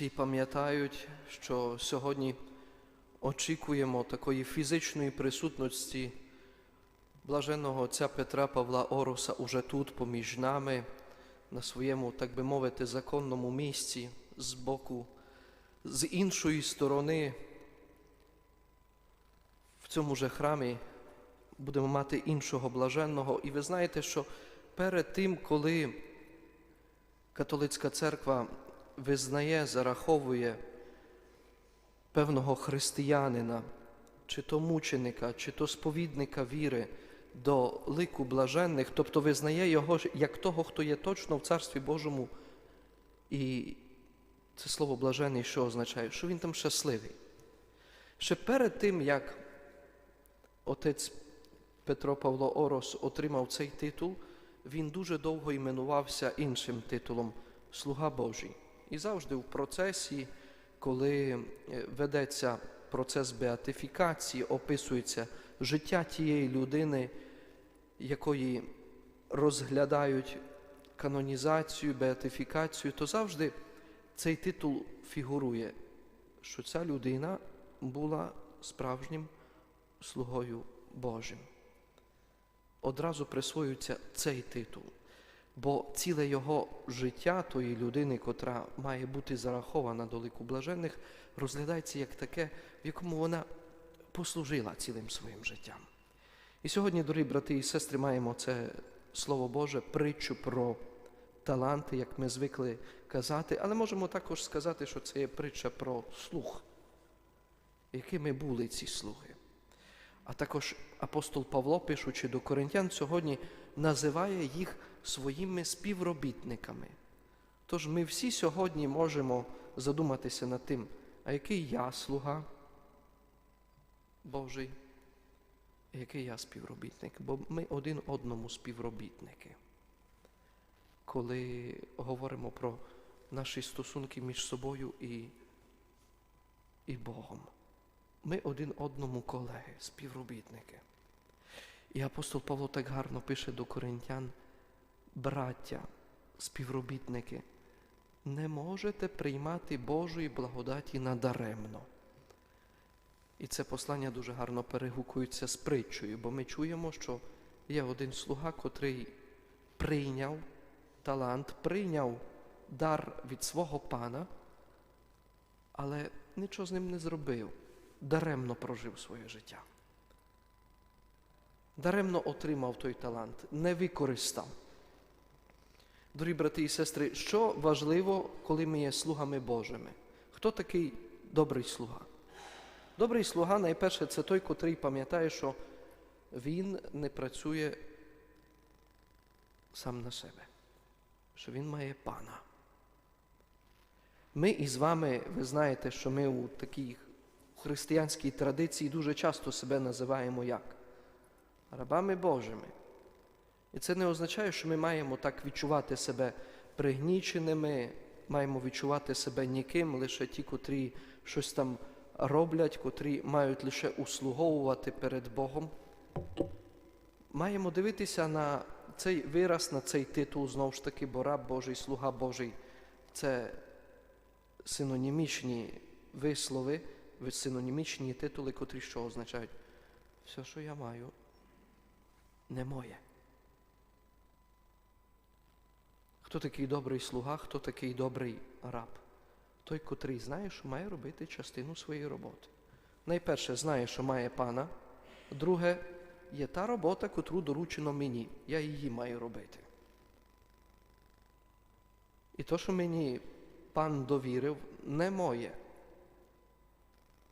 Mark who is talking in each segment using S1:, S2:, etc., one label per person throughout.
S1: Всі пам'ятають, що сьогодні очікуємо такої фізичної присутності блаженного отця Петра Павла Ороса уже тут, поміж нами, на своєму, так би мовити, законному місці з боку, з іншої сторони, в цьому же храмі будемо мати іншого блаженного. І ви знаєте, що перед тим, коли католицька церква визнає, зараховує певного християнина, чи то мученика, чи то сповідника віри до лику блаженних, тобто визнає його як того, хто є точно в Царстві Божому. І це слово блажений, що означає? Що він там щасливий. Ще перед тим, як отець Петро Павло Орос отримав цей титул, він дуже довго іменувався іншим титулом Слуга Божий. І завжди в процесі, коли е, ведеться процес беатифікації, описується життя тієї людини, якої розглядають канонізацію, беатифікацію, то завжди цей титул фігурує, що ця людина була справжнім слугою Божим. Одразу присвоюється цей титул. Бо ціле його життя тої людини, котра має бути зарахована до лику блаженних, розглядається як таке, в якому вона послужила цілим своїм життям. І сьогодні, дорогі брати і сестри, маємо це Слово Боже, притчу про таланти, як ми звикли казати, але можемо також сказати, що це є притча про слух, якими були ці слуги. А також апостол Павло, пишучи до коринтян, сьогодні називає їх своїми співробітниками. Тож ми всі сьогодні можемо задуматися над тим, а який я слуга Божий, який я співробітник, бо ми один одному співробітники. Коли говоримо про наші стосунки між собою і, і Богом. Ми один одному колеги, співробітники. І апостол Павло так гарно пише до коринтян, браття, співробітники, не можете приймати Божої благодаті надаремно. І це послання дуже гарно перегукується з притчою, бо ми чуємо, що є один слуга, котрий прийняв талант, прийняв дар від свого пана, але нічого з ним не зробив даремно прожив своє життя. Даремно отримав той талант, не використав. Дорогі брати і сестри, що важливо, коли ми є слугами Божими? Хто такий добрий слуга? Добрий слуга, найперше, це той, котрий пам'ятає, що він не працює сам на себе, що він має пана. Ми із вами, ви знаєте, що ми у таких християнській традиції дуже часто себе називаємо як? Рабами Божими. І це не означає, що ми маємо так відчувати себе пригніченими, маємо відчувати себе ніким, лише ті, котрі щось там роблять, котрі мають лише услуговувати перед Богом. Маємо дивитися на цей вираз, на цей титул, знову ж таки, бо раб Божий, слуга Божий це синонімічні вислови синонімічні титули, котрі що означають? Все, що я маю, не моє. Хто такий добрий слуга, хто такий добрий раб? Той, котрий знає, що має робити частину своєї роботи. Найперше знає, що має пана, друге, є та робота, котру доручено мені. Я її маю робити. І то, що мені пан довірив, не моє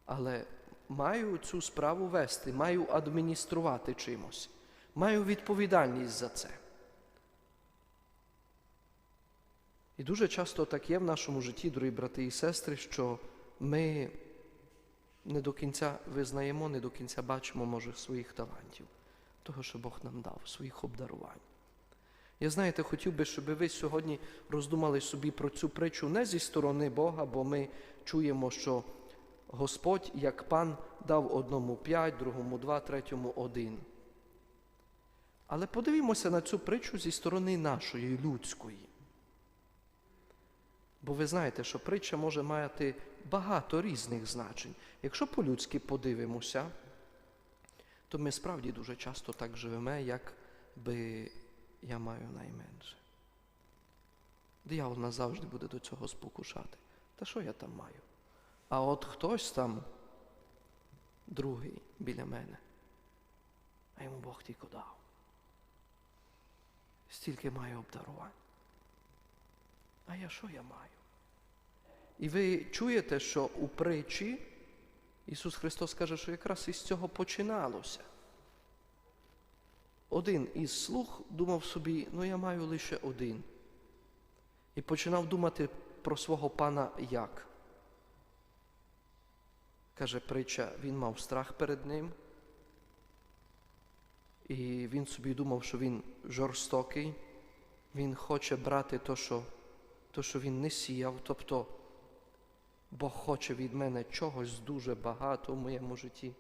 S1: але маю цю справу вести, маю адмініструвати чимось, маю відповідальність за це. І дуже часто так є в нашому житті, дорогі брати і сестри, що ми не до кінця визнаємо, не до кінця бачимо, може, своїх талантів, того, що Бог нам дав, своїх обдарувань. Я знаєте, хотів би, щоб ви сьогодні роздумали собі про цю притчу не зі сторони Бога, бо ми чуємо, що Господь, як пан, дав одному п'ять, другому два, третьому один. Але подивімося на цю притчу зі сторони нашої людської. Бо ви знаєте, що притча може мати багато різних значень. Якщо по-людськи подивимося, то ми справді дуже часто так живемо, як би я маю найменше. Диявол нас завжди буде до цього спокушати. Та що я там маю? А от хтось там, другий біля мене, а йому Бог тільки дав. Стільки маю обдарувань. А я що я маю? І ви чуєте, що у притчі Ісус Христос каже, що якраз із цього починалося. Один із слуг думав собі, ну я маю лише один. І починав думати про свого пана як. Каже притча, він мав страх перед ним. І він собі думав, що він жорстокий, він хоче брати то, що, то, що він не сіяв, тобто Бог хоче від мене чогось дуже багато в моєму житті.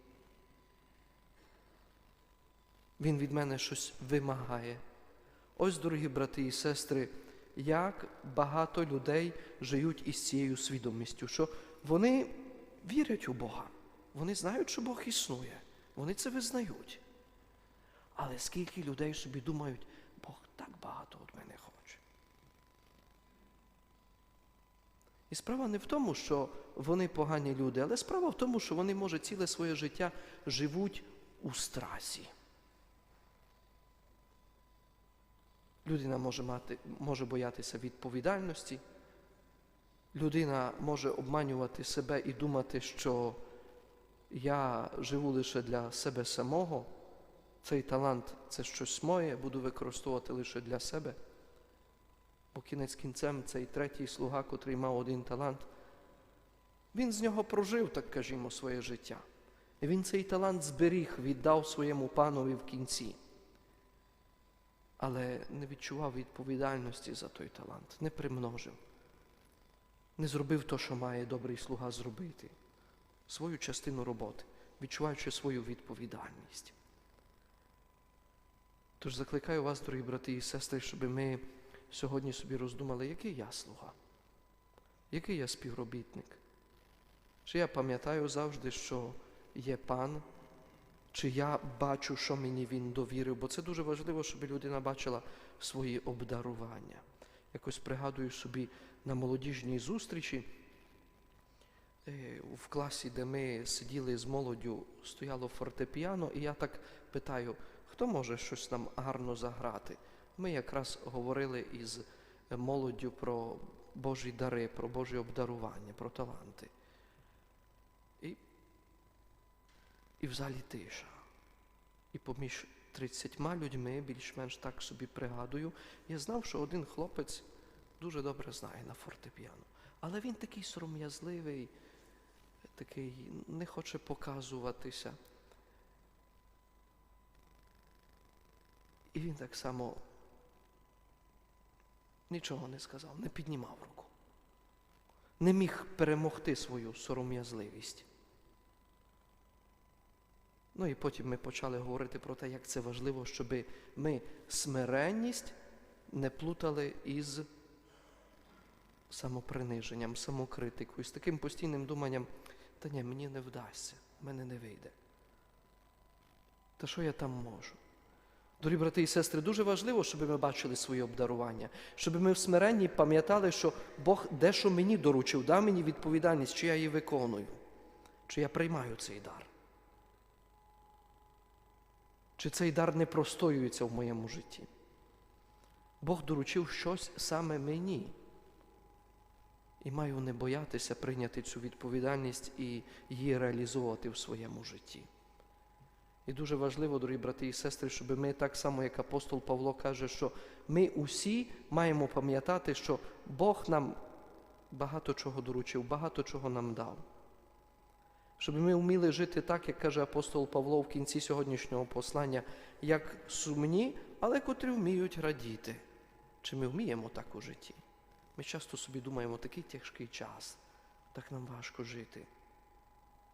S1: Він від мене щось вимагає. Ось, дорогі брати і сестри, як багато людей живуть із цією свідомістю, що вони вірять у Бога, вони знають, що Бог існує, вони це визнають. Але скільки людей собі думають, Бог так багато від мене хоче. І справа не в тому, що вони погані люди, але справа в тому, що вони, може, ціле своє життя живуть у страсі. Людина може, мати, може боятися відповідальності, людина може обманювати себе і думати, що я живу лише для себе самого, цей талант це щось моє, буду використовувати лише для себе. Бо кінець кінцем цей третій слуга, котрий мав один талант, він з нього прожив, так кажімо, своє життя. І він цей талант зберіг, віддав своєму панові в кінці. Але не відчував відповідальності за той талант, не примножив, не зробив то, що має добрий слуга зробити, свою частину роботи, відчуваючи свою відповідальність. Тож закликаю вас, дорогі брати і сестри, щоб ми сьогодні собі роздумали, який я слуга, який я співробітник. Чи я пам'ятаю завжди, що є пан, чи я бачу, що мені він довірив, бо це дуже важливо, щоб людина бачила свої обдарування. Якось пригадую собі на молодіжній зустрічі е, в класі, де ми сиділи з молоддю, стояло фортепіано, і я так питаю, хто може щось нам гарно заграти? Ми якраз говорили із молоддю про Божі дари, про Божі обдарування, про таланти. І, і в залі тиша. І поміж тридцятьма людьми, більш-менш так собі пригадую, я знав, що один хлопець дуже добре знає на фортепіано. Але він такий сором'язливий, такий не хоче показуватися. І він так само нічого не сказав, не піднімав руку, не міг перемогти свою сором'язливість. Ну і потім ми почали говорити про те, як це важливо, щоб ми смиренність не плутали із самоприниженням, самокритикою, з таким постійним думанням, та ні, мені не вдасться, в мене не вийде. Та що я там можу? Дорогі брати і сестри, дуже важливо, щоб ми бачили свої обдарування, щоб ми в смиренні пам'ятали, що Бог дещо мені доручив, дав мені відповідальність, чи я її виконую, чи я приймаю цей дар. Чи цей дар не простоюється в моєму житті? Бог доручив щось саме мені. І маю не боятися прийняти цю відповідальність і її реалізовувати в своєму житті. І дуже важливо, дорогі брати і сестри, щоб ми так само, як апостол Павло каже, що ми усі маємо пам'ятати, що Бог нам багато чого доручив, багато чого нам дав. Щоб ми вміли жити так, як каже апостол Павло в кінці сьогоднішнього послання, як сумні, але котрі вміють радіти. Чи ми вміємо так у житті? Ми часто собі думаємо, такий тяжкий час, так нам важко жити.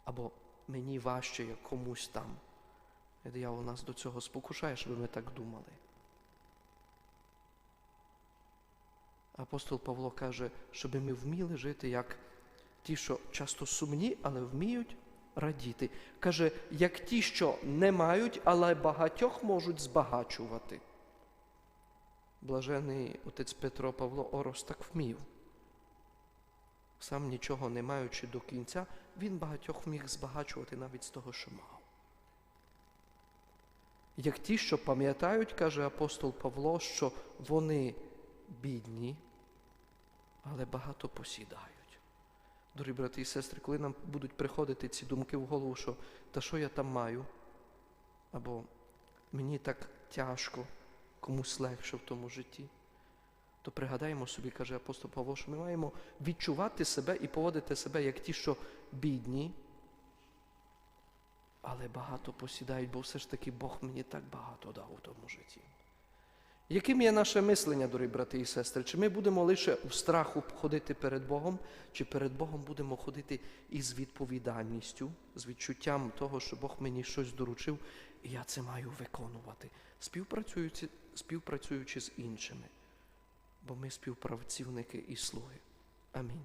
S1: Або мені важче, як комусь там. І диявол нас до цього спокушає, щоб ми так думали. Апостол Павло каже, щоб ми вміли жити як ті, що часто сумні, але вміють радіти. Каже, як ті, що не мають, але багатьох можуть збагачувати. Блажений отець Петро Павло Орос так вмів. Сам нічого не маючи до кінця, він багатьох міг збагачувати навіть з того, що мав. Як ті, що пам'ятають, каже апостол Павло, що вони бідні, але багато посідають. Дорогі брати і сестри, коли нам будуть приходити ці думки в голову, що та що я там маю, або мені так тяжко, комусь легше в тому житті, то пригадаємо собі, каже апостол Павло, що ми маємо відчувати себе і поводити себе як ті, що бідні, але багато посідають, бо все ж таки Бог мені так багато дав у тому житті. Яким є наше мислення, дорогі брати і сестри? Чи ми будемо лише в страху ходити перед Богом, чи перед Богом будемо ходити із відповідальністю, з відчуттям того, що Бог мені щось доручив, і я це маю виконувати, співпрацюючи, співпрацюючи з іншими, бо ми співпрацівники і слуги. Амінь.